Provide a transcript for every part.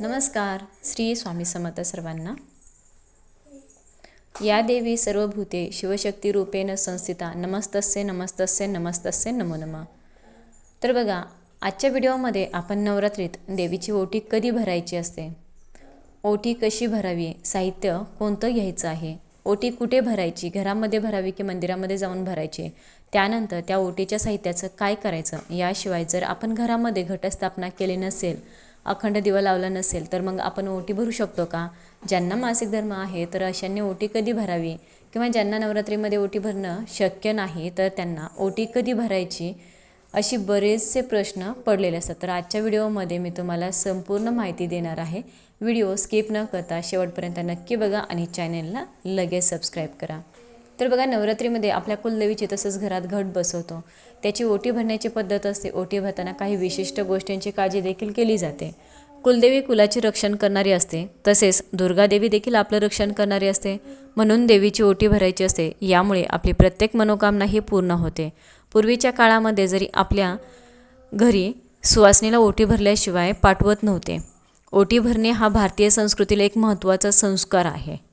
नमस्कार श्री स्वामी समर्थ सर्वांना. या देवी सर्वभूते शिवशक्ती रूपेण संस्थिता नमस्तस्य नमस्तस्य नमस्तस्य नमो नमः. तर बघा आजच्या व्हिडिओमध्ये आपण नवरात्रीत देवीची ओटी कधी भरायची असते? ओटी कशी भरावी? साहित्य कोणतं घ्यायचं आहे? ओटी कुठे भरायची? घरामध्ये भरावी की मंदिरामध्ये जाऊन भरायची? त्यानंतर त्या ओटीच्या साहित्याचं काय करायचं? याशिवाय जर आपण घरामध्ये घटस्थापना केली नसेल अखंड दिवा लावला नसेल तर मग आपण ओटी भरू शकतो का? ज्यांना मासिक धर्म आहे तर अशांनी ओटी कधी भरावी? किंवा ज्यांना नवरात्रीमध्ये ओटी भरणं शक्य नाही तर त्यांना ओटी कधी भरायची? अशी बरेचसे प्रश्न पडलेले असतात. तर आजच्या व्हिडिओमध्ये मी तुम्हाला संपूर्ण माहिती देणार आहे. व्हिडिओ स्किप न करता शेवटपर्यंत नक्की बघा आणि चॅनेलला लगेच सबस्क्राईब करा. तर बघा नवरात्रीमध्ये आपल्या कुलदेवीची तसंच घरात घट बसवतो. त्याची ओटी भरण्याची पद्धत असते. ओटी भरताना काही विशिष्ट गोष्टींची काळजी देखील केली जाते. कुलदेवी कुलाचे रक्षण करणारी असते. तसेच दुर्गादेवी देखील आपलं रक्षण करणारी असते. म्हणून देवीची ओटी भरायची असते. यामुळे आपली प्रत्येक मनोकामना ही पूर्ण होते. पूर्वीच्या काळामध्ये जरी आपल्या घरी सुवासनीला ओटी भरल्याशिवाय पाठवत नव्हते. ओटी भरणे हा भारतीय संस्कृतीला एक महत्त्वाचा संस्कार आहे.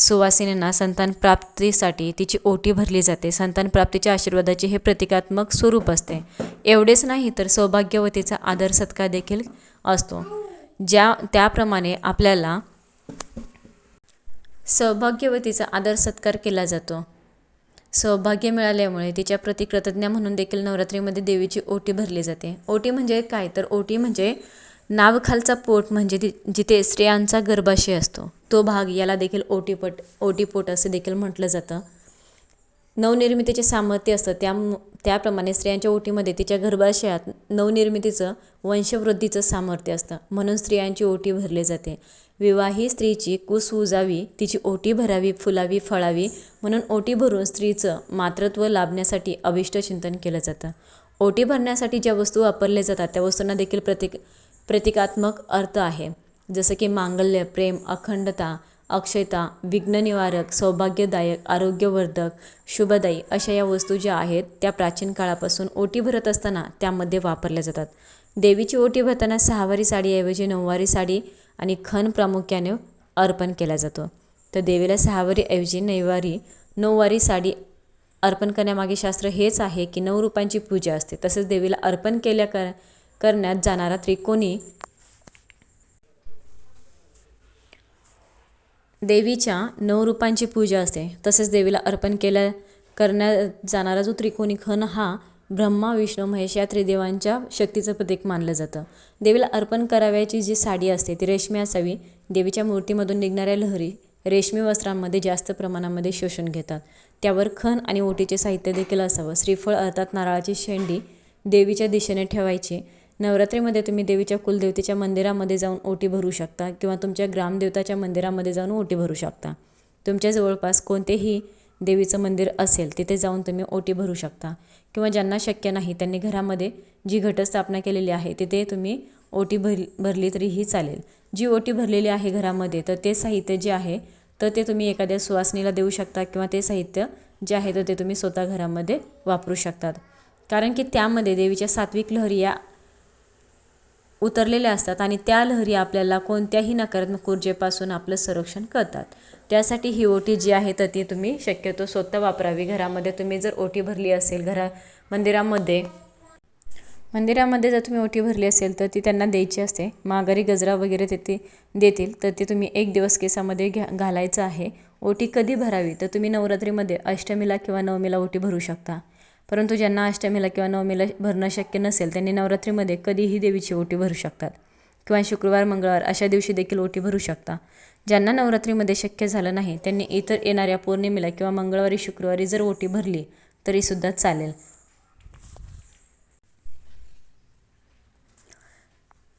सुवासिनींना संतान प्राप्तीसाठी तिची ओटी भरली जाते. संतान प्राप्तीच्या आशीर्वादाचे हे प्रतिकात्मक स्वरूप असते. एवढेच नाही तर सौभाग्यवतीचा आदर सत्कार देखील असतो. ज्या त्याप्रमाणे आपल्याला सौभाग्यवतीचा आदर सत्कार केला जातो. सौभाग्य मिळाल्यामुळे तिच्या प्रति कृतज्ञ म्हणून देखील नवरात्रीमध्ये देवीची ओटी भरली जाते. ओटी म्हणजे काय? तर ओटी म्हणजे नावखालचा पोट म्हणजे ति जिथे स्त्रियांचा गर्भाशय असतो तो भाग याला देखील ओटीपट ओटीपोट असे देखील म्हटलं जातं. नवनिर्मितीचे सामर्थ्य असतं त्या त्याप्रमाणे स्त्रियांच्या ओटीमध्ये तिच्या गर्भाशयात नवनिर्मितीचं वंशवृद्धीचं सामर्थ्य असतं. म्हणून स्त्रियांची ओटी भरली जाते. विवाही स्त्रीची कुस उजावी तिची ओटी भरावी फुलावी फळावी म्हणून ओटी भरून स्त्रीचं मातृत्व लाभण्यासाठी अभिष्ट चिंतन केलं जातं. ओटी भरण्यासाठी ज्या वस्तू वापरल्या जातात त्या वस्तूंना देखील प्रतीक प्रतिकात्मक अर्थ आहे. जसं की मांगल्य प्रेम अखंडता अक्षयता विघ्ननिवारक सौभाग्यदायक आरोग्यवर्धक शुभदायी अशा या वस्तू ज्या आहेत त्या प्राचीन काळापासून ओटी भरत असताना त्यामध्ये वापरल्या जातात. देवीची ओटी भरताना सहावारी साडीऐवजी नऊवारी साडी आणि खण प्रामुख्याने अर्पण केला जातो. तर देवीला सहावारीऐवजी नऊवारी नऊवारी साडी अर्पण करण्यामागे शास्त्र हेच आहे की नऊ रूपांची पूजा असते. तसेच देवीला अर्पण केल्या कर करण्यात जाणारा त्रिकोणी. देवीच्या नऊ रूपांची पूजा असते. तसेच देवीला अर्पण केल्या करण्यात जाणारा जो त्रिकोणी खण हा ब्रह्मा विष्णू महेश या त्रिदेवांच्या शक्तीचं प्रतीक मानलं जातं. देवीला अर्पण करावयाची जी साडी असते ती रेशमी असावी. देवीच्या मूर्तीमधून निघणाऱ्या लहरी रेशमी वस्त्रांमध्ये जास्त प्रमाणामध्ये शोषून घेतात. त्यावर खण आणि ओटीचे साहित्य देखील असावं. श्रीफळ अर्थात नारळाची शेंडी देवीच्या दिशेने ठेवायची. नवरात्रीमध्ये तुम्ही देवीच्या कुलदेवतेच्या मंदिरामध्ये जाऊन ओटी भरू शकता किंवा तुमच्या ग्रामदेवताच्या मंदिरामध्ये जाऊन ओटी भरू शकता. तुमच्या जवळपास कोणतेही देवीचं मंदिर असेल तिथे जाऊन तुम्ही ओटी भरू शकता. किंवा ज्यांना शक्य नाही त्यांनी घरामध्ये जी घटस्थापना केलेली आहे तिथे तुम्ही ओटी भर भरली तरीही चालेल. जी ओटी भरलेली आहे घरामध्ये तर ते साहित्य जे आहे तर ते तुम्ही एखाद्या सुवासनीला देऊ शकता किंवा ते साहित्य जे आहे तर ते तुम्ही स्वतः घरामध्ये वापरू शकतात. कारण की त्यामध्ये देवीच्या सात्विक लहरी या उतरलेल्या असतात आणि त्या लहरी आपल्याला कोणत्याही नकारात्मक ऊर्जेपासून आपलं संरक्षण करतात. त्यासाठी ही ओटी जी आहे तर ती तुम्ही शक्यतो स्वतः वापरावी. घरामध्ये तुम्ही जर ओटी भरली असेल घरा मंदिरामध्ये मंदिरामध्ये जर तुम्ही ओटी भरली असेल तर ती त्यांना द्यायची असते. माघारी गजरा वगैरे ते ती देतील तर ती तुम्ही एक दिवस केसामध्ये घ्या घालायचं आहे. ओटी कधी भरावी? तर तुम्ही नवरात्रीमध्ये अष्टमीला किंवा नवमीला ओटी भरू शकता. परंतु ज्यांना अष्टमीला किंवा नवमीला भरणं शक्य नसेल त्यांनी नवरात्रीमध्ये कधीही देवीची ओटी भरू शकतात. किंवा शुक्रवार मंगळवार अशा दिवशी देखील ओटी भरू शकता. ज्यांना नवरात्रीमध्ये शक्य झालं नाही त्यांनी इतर येणाऱ्या पौर्णिमेला किंवा मंगळवारी शुक्रवारी जर ओटी भरली तरीसुद्धा चालेल.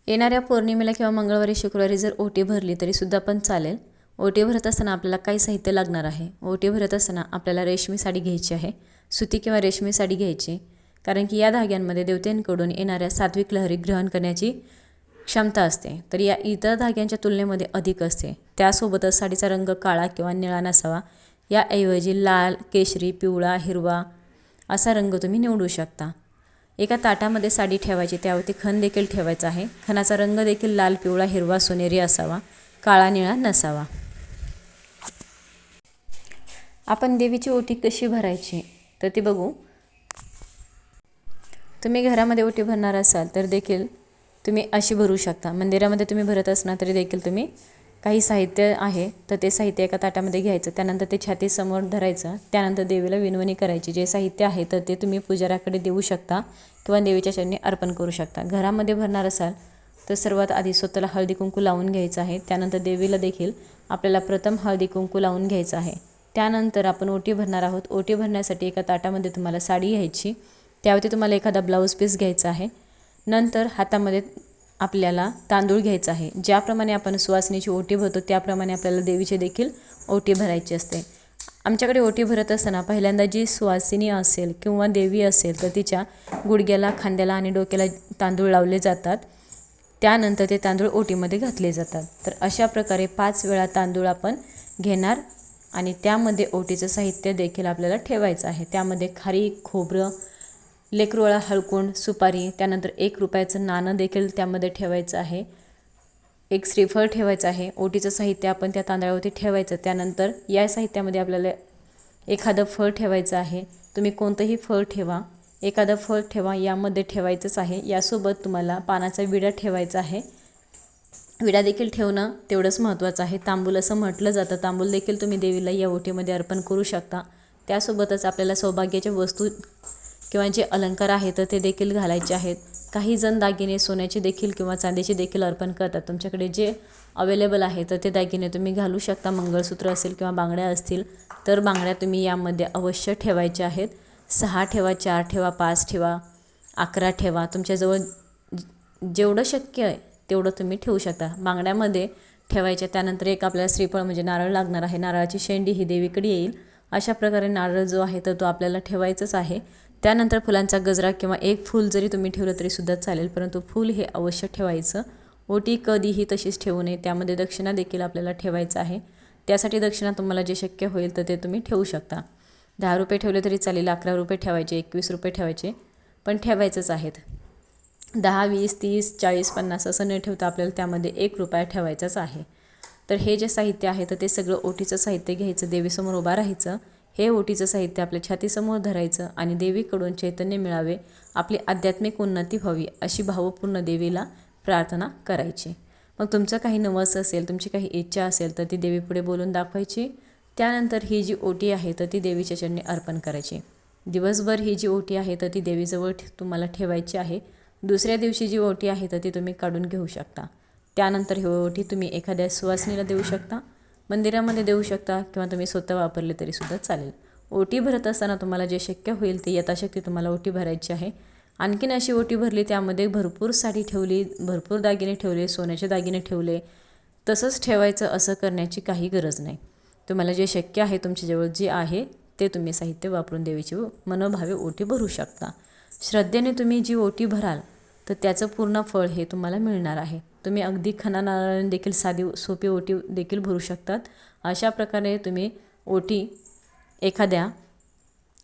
येणाऱ्या पौर्णिमेला किंवा मंगळवारी शुक्रवारी जर ओटी भरली तरीसुद्धा पण चालेल. ओटी भरत असताना आपल्याला काही साहित्य लागणार आहे. ओटी भरत असताना आपल्याला रेशमी साडी घ्यायची आहे. सुती किंवा रेशमी साडी घ्यायची. कारण की या धाग्यांमध्ये देवतेंकडून येणाऱ्या सात्विक लहरी ग्रहण करण्याची क्षमता असते. तर या इतर धाग्यांच्या तुलनेमध्ये अधिक असते. त्यासोबतच साडीचा रंग काळा किंवा निळा नसावा. याऐवजी लाल केशरी पिवळा हिरवा असा रंग तुम्ही निवडू शकता. एका ताटामध्ये साडी ठेवायची त्यावरती खण देखील ठेवायचा आहे. खणाचा रंग देखील लाल पिवळा हिरवा सोनेरी असावा. काळा निळा नसावा. आपण देवीची ओटी कशी भरायची? तर ती बघू. तुम्ही घरामध्ये ओटी भरणार असाल तर देखील तुम्ही अशी भरू शकता. मंदिरामध्ये तुम्ही भरत असणार तरी देखील तुम्ही काही साहित्य आहे तर ते साहित्य एका ताटामध्ये घ्यायचं. त्यानंतर ते छातीसमोर धरायचं. त्यानंतर देवीला विनवणी करायची. जे साहित्य आहे तर ते तुम्ही पुजाऱ्याकडे देऊ शकता किंवा देवीच्या चरणी अर्पण करू शकता. घरामध्ये भरणार असाल तर सर्वात आधी स्वतःला हळदी कुंकू लावून घ्यायचं आहे. त्यानंतर देवीला देखील आपल्याला प्रथम हळदी कुंकू लावून घ्यायचं आहे. त्यानंतर आपण ओटी भरणार आहोत. ओटी भरण्यासाठी एका ताटामध्ये तुम्हाला साडी घ्यायची. त्यावरती तुम्हाला एखादा ब्लाऊज पीस घ्यायचा आहे. नंतर हातामध्ये आपल्याला तांदूळ घ्यायचा आहे. ज्याप्रमाणे आपण सुवासिनीची ओटी भरतो त्याप्रमाणे आपल्याला देवीची देखील ओटी भरायची असते. आमच्याकडे ओटी भरत असताना पहिल्यांदा जी सुवासिनी असेल किंवा देवी असेल तर तिच्या गुडघ्याला खांद्याला आणि डोक्याला तांदूळ लावले जातात. त्यानंतर ते तांदूळ ओटीमध्ये घातले जातात. तर अशा प्रकारे पाच वेळा तांदूळ आपण घेणार आणि त्यामध्ये ओटीचं साहित्य देखील आपल्याला ठेवायचं आहे. त्यामध्ये खारी खोबरं लेकरोळा हळकुंड सुपारी त्यानंतर एक रुपयाचं नाणं देखील त्यामध्ये ठेवायचं आहे. एक श्रीफळ ठेवायचं आहे. ओटीचं साहित्य आपण त्या तांदळावरती ठेवायचं. त्यानंतर या साहित्यामध्ये आपल्याला एखादं फळ ठेवायचं आहे. तुम्ही कोणतंही फळ ठेवा. एखादं फळ ठेवा. यामध्ये ठेवायचंच आहे. यासोबत तुम्हाला पानाचा विडा ठेवायचा आहे. विडा देखील ठेवणं तेवढंच महत्त्वाचं आहे. तांबूल असं म्हटलं जातं. तांबूल देखील तुम्ही देवीला या ओटीमध्ये अर्पण करू शकता. त्यासोबतच आपल्याला सौभाग्याच्या वस्तू किंवा जे अलंकार आहेत ते देखील घालायचे आहेत. काही जण दागिने सोन्याचे देखील किंवा चांदीचे देखील अर्पण करतात. तुमच्याकडे जे अवेलेबल आहे तर ते दागिने तुम्ही घालू शकता. मंगळसूत्र असेल किंवा बांगड्या असतील तर बांगड्या तुम्ही यामध्ये अवश्य ठेवायच्या आहेत. सहा ठेवा चार ठेवा पाच ठेवा अकरा ठेवा. तुमच्याजवळ जेवढं शक्य आहे तेवढं तुम्ही ठेवू शकता. बांगड्यामध्ये ठेवायच्या त्यानंतर एक आपल्याला श्रीफळ म्हणजे नारळ लागणार आहे. नारळाची शेंडी ही देवीकडे येईल. अशा प्रकारे नारळ जो आहे तर तो आपल्याला ठेवायचाच आहे. त्यानंतर फुलांचा गजरा किंवा एक फूल जरी तुम्ही ठेवलं तरी सुद्धा चालेल परंतु फूल हे अवश्य ठेवायचं. ओटी कधीही तशीच ठेवू नये. त्यामध्ये दक्षिणा देखील आपल्याला ठेवायचं आहे. त्यासाठी दक्षिणा तुम्हाला जे शक्य होईल तर ते तुम्ही ठेवू शकता. दहा रुपये ठेवले तरी चालेल अकरा रुपये ठेवायचे एकवीस रुपये ठेवायचे पण ठेवायचंच आहेत. दहा वीस तीस चाळीस पन्नास असं न ठेवता आपल्याला त्यामध्ये एक रुपया ठेवायचाच आहे. तर हे जे साहित्य आहे तर ते सगळं ओटीचं साहित्य घ्यायचं देवीसमोर उभा राहायचं. हे ओटीचं साहित्य आपल्या छातीसमोर धरायचं आणि देवीकडून चैतन्य मिळावे आपली आध्यात्मिक उन्नती व्हावी अशी भावपूर्ण देवीला प्रार्थना करायची. मग तुमचं काही नवस असेल तुमची काही इच्छा असेल तर ती देवीपुढे बोलून दाखवायची. त्यानंतर ही जी ओटी आहे तर ती देवीच्या चरणी अर्पण करायची. दिवसभर ही जी ओटी आहे तर ती देवीजवळ तुम्हाला ठेवायची आहे. दुसऱ्या दिवशी जी ओटी आहे तर ती तुम्ही काढून घेऊ शकता. त्यानंतर ही ओटी तुम्ही एखाद्या सुवासनीला देऊ शकता मंदिरामध्ये देऊ शकता किंवा तुम्ही स्वतः वापरले तरीसुद्धा चालेल. ओटी भरत असताना तुम्हाला जे शक्य होईल ते यथाशक्ती तुम्हाला ओटी भरायची आहे. आणखीन अशी ओटी भरली त्यामध्ये भरपूर साडी ठेवली भरपूर दागिने ठेवले सोन्याचे दागिने ठेवले. तसंच ठेवायचं असं करण्याची काही गरज नाही. तुम्हाला जे शक्य आहे तुमच्याजवळ जे आहे ते तुम्ही साहित्य वापरून देवीची मनोभावे ओटी भरू शकता. श्रद्धेने तुम्ही जी ओटी भराल तर त्याचं पूर्ण फळ हे तुम्हाला मिळणार आहे. तुम्ही अगदी खना नारळाने देखील साधी सोपी ओटी देखील भरू शकतात. अशा प्रकारे तुम्ही ओटी एखाद्या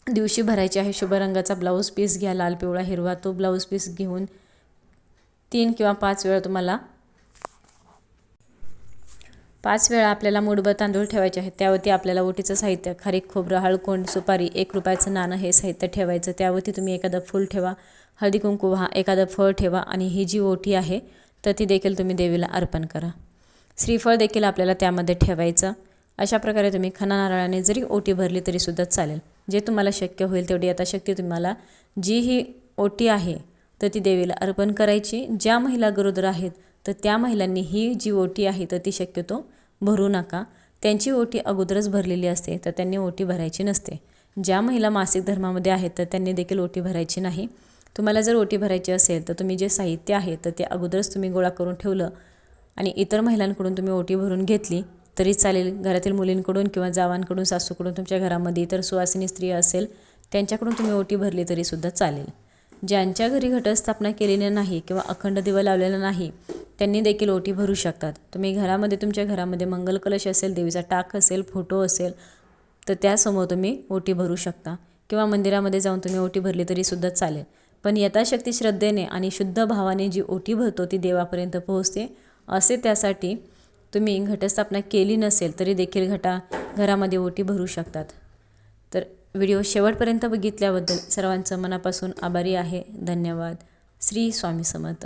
दिवशी भरायची आहे शुभ रंगाचा ब्लाऊज पीस घ्या लाल पिवळा हिरवा तो ब्लाऊज पीस घेऊन तीन किंवा पाच वेळा तुम्हाला पाच वेळा आपल्याला मुडबं तांदूळ ठेवायचे आहेत. त्यावरती आपल्याला ओटीचं साहित्य खारीक खोबरं हळकोंड सुपारी एक रुपयाचं नाणं हे साहित्य ठेवायचं. त्यावरती तुम्ही एखादं फूल ठेवा. हळदी कुंकू व्हा एखादं फळ ठेवा आणि ही जी ओटी आहे तर ती देखील तुम्ही देवीला अर्पण करा. श्रीफळ देखील आपल्याला त्यामध्ये ठेवायचं. अशा प्रकारे तुम्ही खना नारळाने जरी ओटी भरली तरीसुद्धा चालेल. जे तुम्हाला शक्य होईल तेवढी आता शक्य तुम्हाला जी ही ओटी आहे तर ती देवीला अर्पण करायची. ज्या महिला गरोदर आहेत तर त्या महिलांनी ही जी ओटी आहे तर ती शक्यतो भरू नका. त्यांची ओटी अगोदरच भरलेली असते तर त्यांनी ओटी भरायची नसते. ज्या महिला मासिक धर्मामध्ये आहेत तर त्यांनी देखील ओटी भरायची नाही. तुम्हाला जर ओटी भरायची असेल तर तुम्ही जे साहित्य आहे तर ते अगोदरच तुम्ही गोळा करून ठेवलं. आणि इतर महिलांकडून तुम्ही ओटी भरून घेतली तरी चालेल. घरातील मुलींकडून किंवा जावांकडून सासूकडून तुमच्या घरामध्ये इतर सुवासिनी स्त्री असेल त्यांच्याकडून तुम्ही ओटी भरली तरीसुद्धा चालेल. ज्यांच्या घरी घटस्थापना केलेली नाही किंवा अखंड दिवा लावलेला नाही त्यांनी देखील ओटी भरू शकतात. तुम्ही घरामध्ये तुमच्या घरामध्ये मंगल कलश असेल देवीचा टाक असेल फोटो असेल तर त्यासमोर तुम्ही ओटी भरू शकता. किंवा मंदिरामध्ये जाऊन तुम्ही ओटी भरली तरीसुद्धा चालेल. पण यथाशक्ती श्रद्धेने आणि शुद्ध भावाने जी ओटी भरतो ती देवापर्यंत पोहोचते असे त्यासाठी तुम्ही घटस्थापना केली नसेल तरी देखील घटा घरामध्ये ओटी भरू शकतात. तर व्हिडिओ शेवटपर्यंत बघितल्याबद्दल सर्वांचं मनापासून आभारी आहे. धन्यवाद. श्री स्वामी समर्थ.